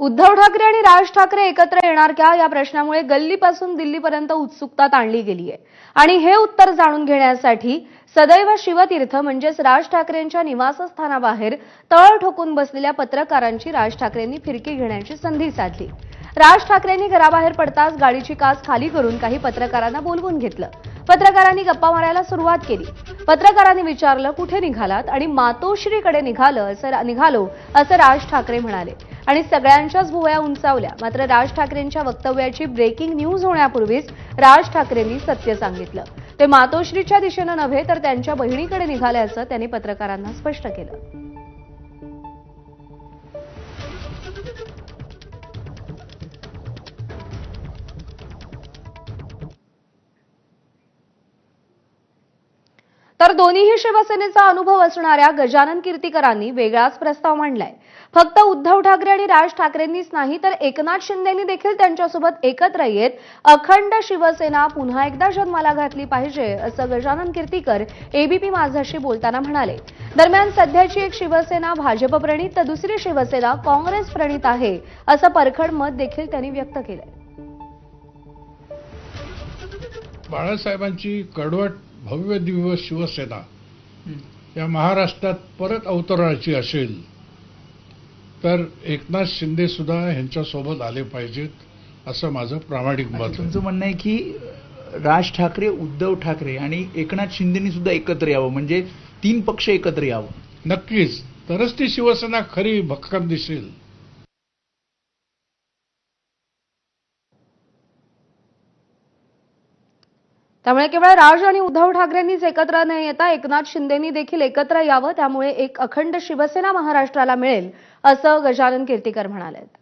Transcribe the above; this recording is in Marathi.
उद्धव ठाकरे आणि राज ठाकरे एकत्र येणार का? या प्रश्नामुळे गल्लीपासून दिल्लीपर्यंत उत्सुकता ताणली गेली आहे. आणि हे उत्तर जाणून घेण्यासाठी सदैव शिवतीर्थ म्हणजेच राज ठाकरेंच्या निवासस्थानाबाहेर तळ ठोकून बसलेल्या पत्रकारांची राज ठाकरेंनी फिरकी घेण्याची संधी साधली. राज ठाकरेंनी घराबाहेर पडताच गाडीची काच खाली करून काही पत्रकारांना बोलवून घेतलं. पत्रकारांनी गप्पा मारायला सुरुवात केली. पत्रकारांनी विचारलं कुठे निघालात? आणि मातोश्रीकडे निघालं असं निघालो असं राज ठाकरे म्हणाले. आणि सगळ्यांच्याच भुवया उंचावल्या. मात्र राज ठाकरेंच्या वक्तव्याची ब्रेकिंग न्यूज होण्यापूर्वीच राज ठाकरेंनी सत्य सांगितलं. ते मातोश्रीच्या दिशेनं नव्हे तर त्यांच्या बहिणीकडे निघाल्याचं त्यांनी पत्रकारांना स्पष्ट केलं. तर दोन्हीही शिवसेनेचा अनुभव असणाऱ्या गजानन कीर्तीकरांनी वेगळाच प्रस्ताव मांडलाय. फक्त उद्धव ठाकरे आणि राज ठाकरेंनीच नाही तर एकनाथ शिंदेनी देखील त्यांच्यासोबत एकत्र येत अखंड शिवसेना पुन्हा एकदा जन्माला घातली पाहिजे असं गजानन कीर्तीकर एबीपी माझाशी बोलताना म्हणाले. दरम्यान सध्याची एक शिवसेना भाजप प्रणित तर दुसरी शिवसेना काँग्रेस प्रणित आहे असं परखड मत देखील त्यांनी व्यक्त केलंय. बाळासाहेबांची कडवट भव्य दिव्य शिवसेना या महाराष्ट्रात परत अवतरणाची असेल तर एकनाथ शिंदे सुद्धा ह्यांच्यासोबत आले पाहिजेत असं माझं प्रामाणिक मत तुमचं म्हणणं आहे की राज ठाकरे उद्धव ठाकरे आणि एकनाथ शिंदेनी सुद्धा एकत्र यावं म्हणजे तीन पक्ष एकत्र यावं. नक्कीच. तरच ती शिवसेना खरी भक्कम दिसेल. त्यामुळे केवळ राज आणि उद्धव ठाकरेंनीच एकत्र न येता एकनाथ शिंदेनी देखील एकत्र यावं त्यामुळे एक अखंड शिवसेना महाराष्ट्राला मिळेल असं गजानन कीर्तीकर म्हणाले